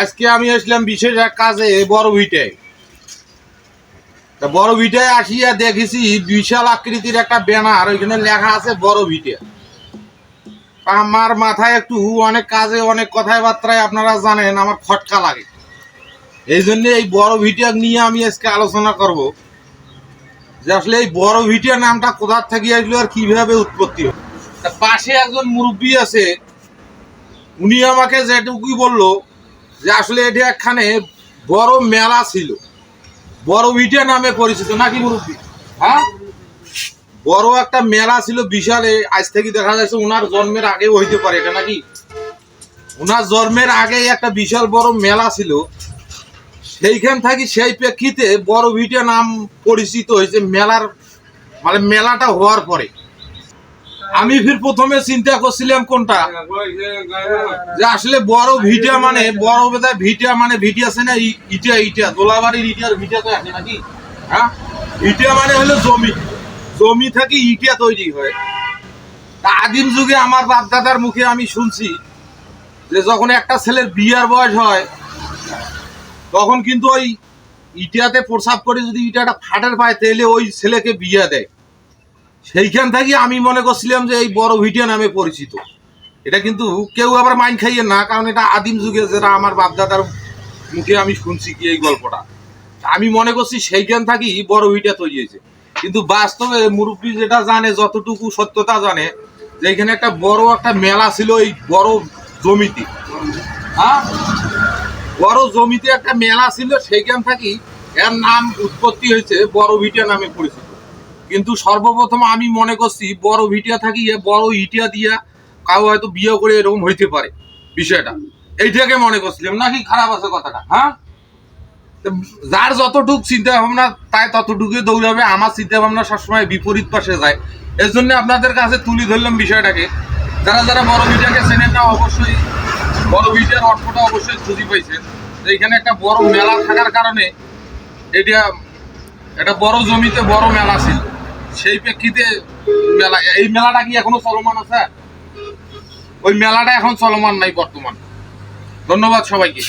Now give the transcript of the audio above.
আজকে আমি আসলাম বিশেষ এক কাজে বড় ভিটায়। তা বড় ভিটায় আসিয়া দেখেছি বিশাল আকৃতির একটা ব্যানার, ওইখানে লেখা আছে বড় ভিটে আমার মাথায় একটু অনেক কাজে, অনেক কথায় বার্তায় আপনারা জানেন, আমার খটকা লাগে। এই জন্য এই বড় ভিটিয়া নিয়ে আমি আজকে আলোচনা করব। যে আসলে এই বড় ভিটিয়া নামটা কোথার থেকে আসলো আর কীভাবে উৎপত্তি তা পাশে একজন মুরব্বী আছে, উনি আমাকে যেটুকুই বলল যে আসলে এটি একখানে বড় মেলা ছিল। বড় ভিটিয়া নামে পরিচিত, নাকি মুরব্বী? হ্যাঁ? বড় একটা মেলা ছিল বিশালে আজ থেকে দেখা যাচ্ছে ওনার জন্মের আগেও হইতে পারে এটা নাকি? ওনার জন্মের আগে একটা বিশাল বড় মেলা ছিল। সেইখান থাকি সেই প্রেক্ষিতে বড় ভিটিয়া নাম পরিচিত হয়েছে মেলার মানে মেলাটা হওয়ার পরে। আমি ফির প্রথমে চিন্তা করছিলাম কোনটা? যে আসলে বড় ভিটিয়া মানে বড় বেদা ভিটিয়া মানে ভিটিয়া আছে না ইটা ইটা, দোলাবাড়ির ইটার ভিটিয়া তো আছে নাকি? হ্যাঁ? ইটা মানে হলো জমি। জমি থেকে ইটা তৈরি হয়। আদিম যুগে আমার বাপ দাদার মুখে আমি শুনছি যে যখন একটা ছেলের বিয়ার বয়স হয়, তখন কিন্তু ওই ইটাতে প্রসাব করে যদি ইটাটা ফাটের পায়, তাহলে ওই ছেলেকে বিয়া দেয়। সেইখান থেকে আমি মনে করছিলাম যে এই বড় ভিটিয়া নামে পরিচিত। এটা কিন্তু কেউ আবার মাইন খাইয়ে না, কারণ এটা আদিম যুগে যেটা আমার বাপদাদার মুখে আমি শুনছি কি এই গল্পটা। আমি মনে করছি সেইখান থেকেই বড় ভিটা তৈরি হয়েছে। কিন্তু বাস্তবে মুরব্বী যেটা জানে, যতটুকু সত্যতা জানে, যে এখানে একটা বড় একটা মেলা ছিল এই বড় জমিতে। হ্যাঁ? বড় জমিতে একটা মেলা ছিল, সেইখান থেকেই এর নাম উৎপত্তি হয়েছে বড় ভিটিয়া নামে পরিচিত। কিন্তু সর্বপ্রথম আমি মনে করছি, বড় ভিটিয়া থাকি বড় ইটিয়া দিয়া কাউ হয়তো বিয়ে করে এরকম হইতে পারে, বিষয়টা। এইটাকে মনে করছিলাম, নাকি খারাপ আছে কথাটা হ্যাঁ? যার যতটুক চিন্তা ভাবনা তাই ততটুকুই দৌড়াবে। আমার চিন্তা ভাবনা সবসময় বিপরীত পাশে যায়। এর জন্য আপনাদের কাছে তুলে ধরলাম বিষয়টাকে। যারা যারা বড় ভিটাকে চেনেন না, অবশ্যই বড় ভিটার অর্থটা অবশ্যই খুঁজে পাইছেন। তো এখানে একটা বড় মেলা থাকার কারণে, এটা একটা বড় জমিতে বড় মেলা ছিল। সেই প্রেক্ষিতে মেলা এই মেলাটা কি এখনও চলমান আছে? ওই মেলাটা এখন চলমান নাই বর্তমান। ধন্যবাদ সবাইকে।